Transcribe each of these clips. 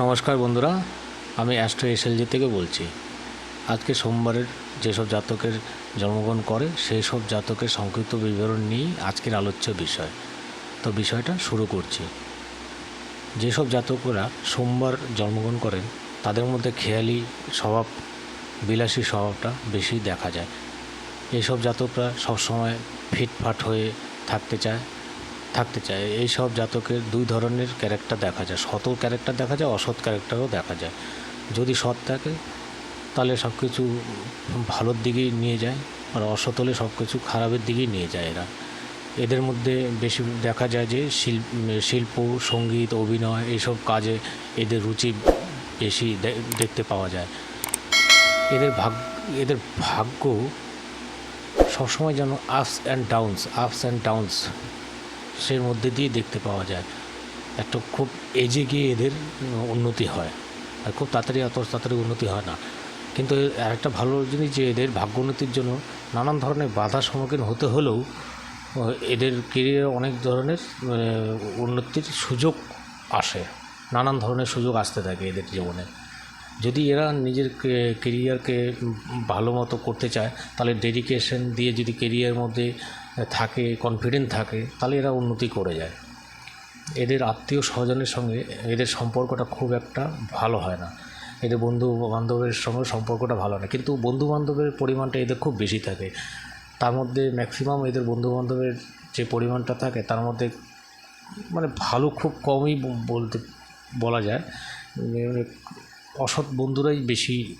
নমস্কার বন্ধুরা, আমি অ্যাস্ট্রো এসএলজি থেকে বলছি। আজকে সোমবারের যেসব জাতকের জন্মগ্রহণ করে সেই সব জাতকের সংক্ষিপ্ত বিবরণ নিয়েই আজকের আলোচ্য বিষয়। তো বিষয়টা শুরু করছি। যেসব জাতকরা সোমবার জন্মগ্রহণ করেন, তাদের মধ্যে খেয়ালি স্বভাব, বিলাসী স্বভাবটা বেশি দেখা যায়। এইসব জাতকরা সবসময় ফিটফাট হয়ে থাকতে চায় থাকতে চায়। এই সব জাতকের দুই ধরনের ক্যারেক্টার দেখা যায়। সৎ ক্যারেক্টার দেখা যায়, অসৎ ক্যারেক্টারও দেখা যায়। যদি সৎ থাকে, তাহলে সব কিছু ভালোর দিকেই নিয়ে যায়। আর অসৎ হলে সব কিছু খারাপের দিকেই নিয়ে যায় এরা। এদের মধ্যে বেশি দেখা যায় যে শিল্প শিল্প, সংগীত, অভিনয় এইসব কাজে এদের রুচি বেশি দেখতে পাওয়া যায়। এদের ভাগ, এদের ভাগ্য সবসময় যেন ups and downs ups and downs সের মধ্যে দিয়ে দেখতে পাওয়া যায়। একটা খুব এজে গিয়ে এদের উন্নতি হয়। আর খুব তাড়াতাড়ি অত তাড়াতাড়ি উন্নতি হয় না। কিন্তু একটা ভালো জিনিস যে এদের ভাগ্য উন্নতির জন্য নানান ধরনের বাধার সম্মুখীন হতে হলেও এদের কেরিয়ারে অনেক ধরনের উন্নতির সুযোগ আসে। নানান ধরনের সুযোগ আসতে থাকে এদের জীবনে। যদি এরা নিজের কেরিয়ারকে ভালো মতো করতে চায়, তাহলে ডেডিকেশন দিয়ে যদি কেরিয়ার মধ্যে থাকে কনফিডেন্ট থাকে, তাহলে এরা উন্নতি করে যায়। এদের আত্মীয় স্বজনের সঙ্গে এদের সম্পর্কটা খুব একটা ভালো হয় না। এদের বন্ধু বান্ধবের সঙ্গে সম্পর্কটা ভালো না। কিন্তু বন্ধু বান্ধবের পরিমাণটা এদের খুব বেশি থাকে। তার মধ্যে ম্যাক্সিমাম এদের বন্ধু বান্ধবের যে পরিমাণটা থাকে, তার মধ্যে মানে ভালো খুব কমই বলতে বলা যায়। মানে অসৎ বন্ধুরাই বেশি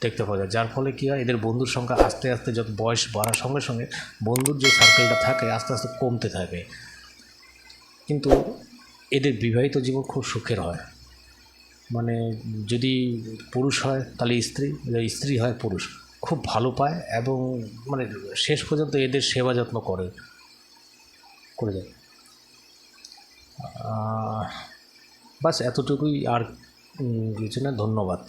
দেখতে পাওয়া যায়। যার ফলে কী হয়, এদের বন্ধুর সংখ্যা আস্তে আস্তে যত বয়স বাড়ার সঙ্গে সঙ্গে বন্ধুর যে সার্কেলটা থাকে, আস্তে আস্তে কমতে থাকে। কিন্তু এদের বিবাহিত জীবন খুব সুখের হয়। মানে যদি পুরুষ হয়, তাহলে স্ত্রী স্ত্রী হয়, পুরুষ। খুব ভালো পায় এবং মানে শেষ পর্যন্ত এদের সেবা যত্ন করে। করে যায়। বাস এতটুকুই আর কিছু না, ধন্যবাদ।